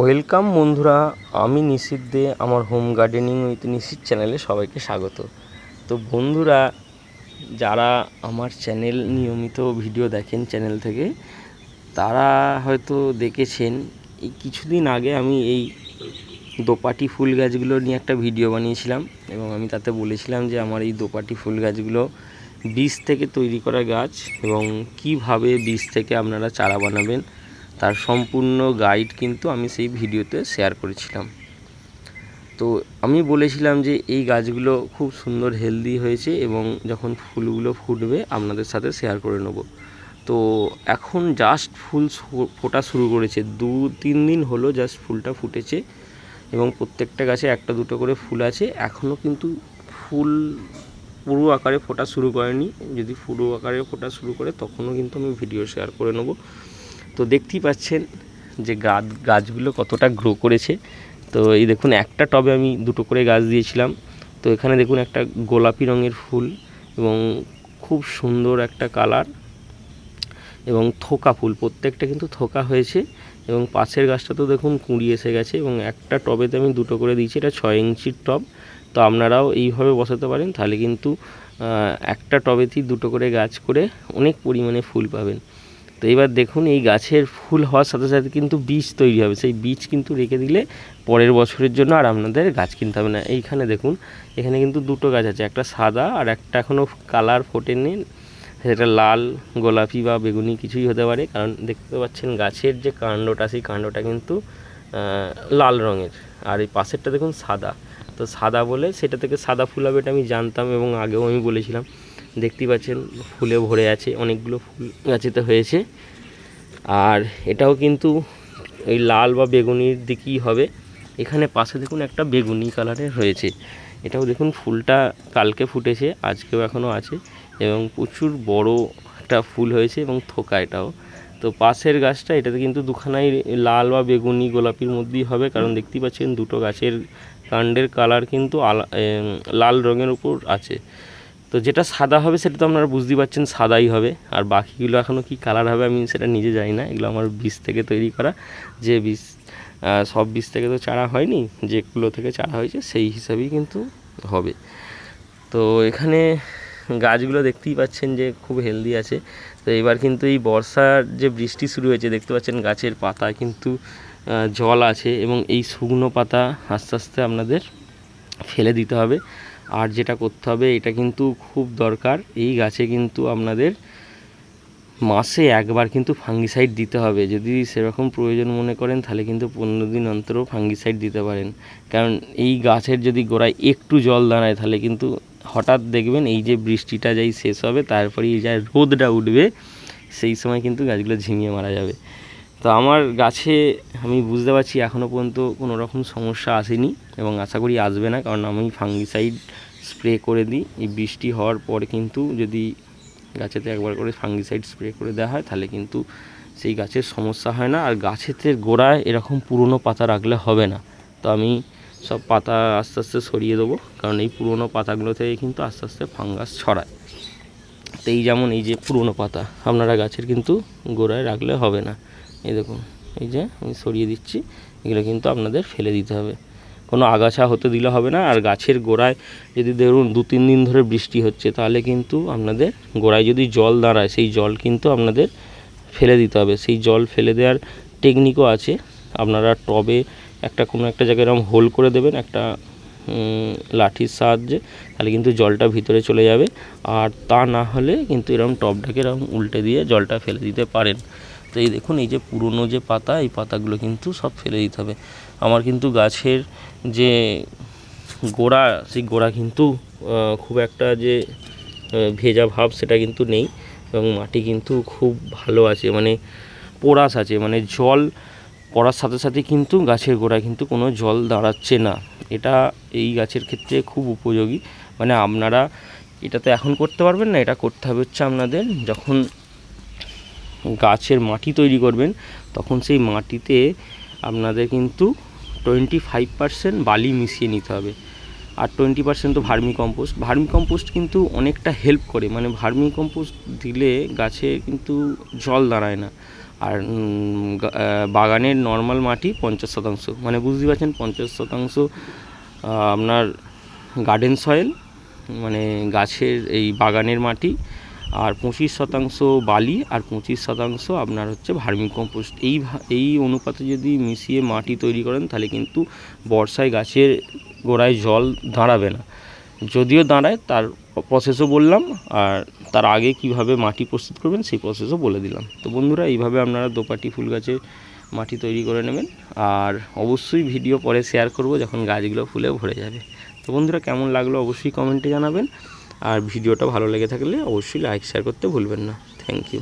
Welcome বন্ধুরা, আমি নিশিত দে, আমার হোম গার্ডেনিং উইথ নিশিত চ্যানেলে সবাইকে স্বাগত। তো বন্ধুরা, যারা আমার চ্যানেল নিয়মিত ভিডিও দেখেন চ্যানেল থেকে, তারা হয়তো দেখেছেন, এই কিছুদিন আগে আমি এই দোপাটি ফুল গাছগুলো নিয়ে একটা ভিডিও বানিয়েছিলাম, এবং আমি তাতে বলেছিলাম যে আমার এই দোপাটি ফুল গাছগুলো বীজ থেকে তৈরি করা গাছ, এবং কীভাবে বীজ থেকে আপনারা চারা বানাবেন তার সম্পূর্ণ গাইড কিন্তু আমি সেই ভিডিওতে শেয়ার করেছিলাম। তো আমি বলেছিলাম যে এই গাছগুলো খুব সুন্দর হেলদি হয়েছে এবং যখন ফুলগুলো ফুটবে আপনাদের সাথে শেয়ার করে নেব। তো এখন জাস্ট ফুল ফোটা শুরু করেছে। দু, তিন দিন হলো জাস্ট ফুলটা ফুটেছে এবং প্রত্যেকটা গাছে একটা দুটো করে ফুল আছে। এখনও কিন্তু ফুল পুরো আকারে ফোটা শুরু করেনি। যদি পুরো আকারে ফোটা শুরু করে তখনও কিন্তু আমি ভিডিও শেয়ার করে নেব। তো দেখতেই পাচ্ছেন যে গাছ গাছগুলো কতটা গ্রো করেছে। তো এই দেখুন, একটা টবে আমি দুটো করে গাছ দিয়েছিলাম। তো এখানে দেখুন একটা গোলাপি রঙের ফুল এবং খুব সুন্দর একটা কালার এবং থোকা ফুল। প্রত্যেকটা কিন্তু থোকা হয়েছে এবং পাশের গাছটা তো দেখুন কুঁড়ি এসে গেছে এবং একটা টবেতে আমি দুটো করে দিয়েছি, এটা ছয় ইঞ্চির টব। তো আপনারাও এইভাবে বসাতে পারেন, তাহলে কিন্তু একটা টবেতেই দুটো করে গাছ করে অনেক পরিমাণে ফুল পাবেন। তো এবার দেখুন, এই গাছের ফুল হওয়ার সাথে সাথে কিন্তু বীজ তৈরি হবে। সেই বীজ কিন্তু রেখে দিলে পরের বছরের জন্য আর আপনাদের গাছ কিনতে হবে না। এইখানে দেখুন, এখানে কিন্তু দুটো গাছ আছে, একটা সাদা আর একটা এখনও কালার ফোটেনি। সেটা লাল, গোলাপি বা বেগুনি কিছুই হতে পারে, কারণ দেখতে পাচ্ছেন গাছের যে কাণ্ডটা, সেই কাণ্ডটা কিন্তু লাল রঙের। আর এই পাশেরটা দেখুন সাদা। তো সাদা বলে সেটা থেকে সাদা ফুল হবে এটা আমি জানতাম এবং আগেও আমি বলেছিলাম। দেখতেই পাচ্ছেন, ফুলে ভরে আছে, অনেকগুলো ফুল গাছেতে হয়েছে। আর এটাও কিন্তু এই লাল বা বেগুনির দিকেই হবে। এখানে পাশে দেখুন একটা বেগুনি কালারের হয়েছে। এটাও দেখুন ফুলটা কালকে ফুটেছে, আজকেও এখনও আছে এবং প্রচুর বড় একটা ফুল হয়েছে এবং থোকা এটাও। তো পাশের গাছটা, এটাতে কিন্তু দুখানাই লাল বা বেগুনি গোলাপির মধ্যেই হবে কারণ দেখতেই পাচ্ছেন দুটো গাছের কাণ্ডের কালার কিন্তু লাল রঙের উপর আছে। তো যেটা সাদা হবে সেটা তো আপনারা বুঝতেই পারছেন, সাদাই হবে। আর বাকিগুলো এখনও কি কালার হবে আমি সেটা নিজে জানি না। এগুলো আমার বীজ থেকে তৈরি করা, যে বীজ সব বীজ থেকে তো চারা হয়নি যেগুলো থেকে চারা হয়েছে সেই হিসাবেই কিন্তু হবে। তো এখানে গাছগুলো দেখতেই পাচ্ছেন যে খুব হেলদি আছে। তো এবার কিন্তু এই বর্ষার যে বৃষ্টি শুরু হয়েছে, দেখতে পাচ্ছেন গাছের পাতা কিন্তু জল আছে এবং এই শুকনো পাতা আস্তে আস্তে আপনাদের ফেলে দিতে হবে। আর যেটা করতে হবে, এটা কিন্তু খুব দরকার। এই গাছে কিন্তু আপনাদের মাসে একবার কিন্তু ফাঙ্গিসাইড দিতে হবে। যদি সেরকম প্রয়োজন মনে করেন, তাহলে কিন্তু পনেরো দিন অন্তরও ফাঙ্গিসাইড দিতে পারেন। কারণ এই গাছের যদি গোড়ায় একটু জল দাঁড়ায়, তাহলে কিন্তু হঠাৎ দেখবেন এই যে বৃষ্টিটা যেই শেষ হবে তারপরে এই যে রোদটা উঠবে, সেই সময় কিন্তু গাছগুলো ঝিমিয়ে মারা যাবে। তো আমার গাছে আমি বুঝতে পারছি এখনও পর্যন্ত কোনো রকম সমস্যা আসেনি এবং আশা করি আসবে না, কারণ আমি ফাঙ্গিসাইড স্প্রে করে দিই। এই বৃষ্টি হওয়ার পরে কিন্তু যদি গাছেতে একবার করে ফাঙ্গিসাইড স্প্রে করে দেওয়া হয়, তাহলে কিন্তু সেই গাছের সমস্যা হয় না। আর গাছেতে গোড়ায় এরকম পুরনো পাতা রাখলে হবে না। তো আমি সব পাতা আস্তে আস্তে সরিয়ে দেবো, কারণ এই পুরনো পাতাগুলো থেকে কিন্তু আস্তে আস্তে ফাঙ্গাস ছড়ায়। তো এই যেমন এই যে পুরনো পাতা, আপনারা গাছের কিন্তু গোড়ায় রাখলে হবে না। এই দেখুন, এই যে আমি সরিয়ে দিচ্ছি, এগুলো কিন্তু আপনাদের ফেলে দিতে হবে। কোনো আগাছা হতে দিলে হবে না। আর গাছের গোড়ায় যদি ধরুন দু তিন দিন ধরে বৃষ্টি হচ্ছে, তাহলে কিন্তু আপনাদের গোড়ায় যদি জল দাঁড়ায়, সেই জল কিন্তু আপনাদের ফেলে দিতে হবে। সেই জল ফেলে দেওয়ার টেকনিকও আছে। আপনারা টবে একটা কোনো একটা জায়গায় এরকম হোল করে দেবেন, একটা লাঠির সাহায্যে, তাহলে কিন্তু জলটা ভিতরে চলে যাবে। আর তা না হলে কিন্তু এরকম টবটাকে এরকম উল্টে দিয়ে জলটা ফেলে দিতে পারেন। তো এই দেখুন, এই যে পুরনো যে পাতা, এই পাতাগুলো কিন্তু সব ফেলে দিতে হবে। আমার কিন্তু গাছের যে গোড়া, সেই গোড়া কিন্তু খুব একটা যে ভেজা ভাব সেটা কিন্তু নেই এবং মাটি কিন্তু খুব ভালো আছে মানে পোড়াশ আছে মানে জল পড়ার সাথে সাথে কিন্তু গাছের গোড়ায় কিন্তু কোনো জল দাঁড়াচ্ছে না। এটা এই গাছের ক্ষেত্রে খুব উপযোগী মানে আপনারা এটা তো এখন করতে পারবেন না, এটা করতে হবে হচ্ছে আপনাদের যখন গাছের মাটি তৈরি করবেন, তখন সেই মাটিতে আপনাদের কিন্তু টোয়েন্টি ফাইভ পার্সেন্ট বালি মিশিয়ে নিতে হবে। আর টোয়েন্টি পার্সেন্ট তো ভার্মি কম্পোস্ট। ভার্মি কম্পোস্ট কিন্তু অনেকটা হেল্প করে। মানে ভার্মি কম্পোস্ট দিলে গাছে কিন্তু জল দাঁড়ায় না। আর বাগানের নর্মাল মাটি পঞ্চাশ শতাংশ। মানে বুঝতে পারছেন, পঞ্চাশ শতাংশ আপনার গার্ডেন সয়েল মানে গাছের এই বাগানের মাটি। আর পঁচিশ শতাংশ বালি আর পঁচিশ শতাংশ আপনার হচ্ছে ভার্মি কম্পোস্ট। এই এই অনুপাতে যদি মিশিয়ে মাটি তৈরি করেন, তাহলে কিন্তু বর্ষায় গাছের গোড়ায় জল দাঁড়াবে না। যদিও দাঁড়ায়, তার প্রসেসও বললাম, আর তার আগে কীভাবে মাটি প্রস্তুত করবেন সেই প্রসেসও বলে দিলাম। তো বন্ধুরা, এইভাবে আপনারা দোপাটি ফুল গাছে মাটি তৈরি করে নেবেন, আর অবশ্যই ভিডিও পরে শেয়ার করব যখন গাছগুলো ফুলে ভরে যাবে। তো বন্ধুরা, কেমন লাগল অবশ্যই কমেন্টে জানাবেন। আর ভিডিওটা ভালো লেগে থাকলে অবশ্যই লাইক শেয়ার করতে ভুলবেন না। Thank you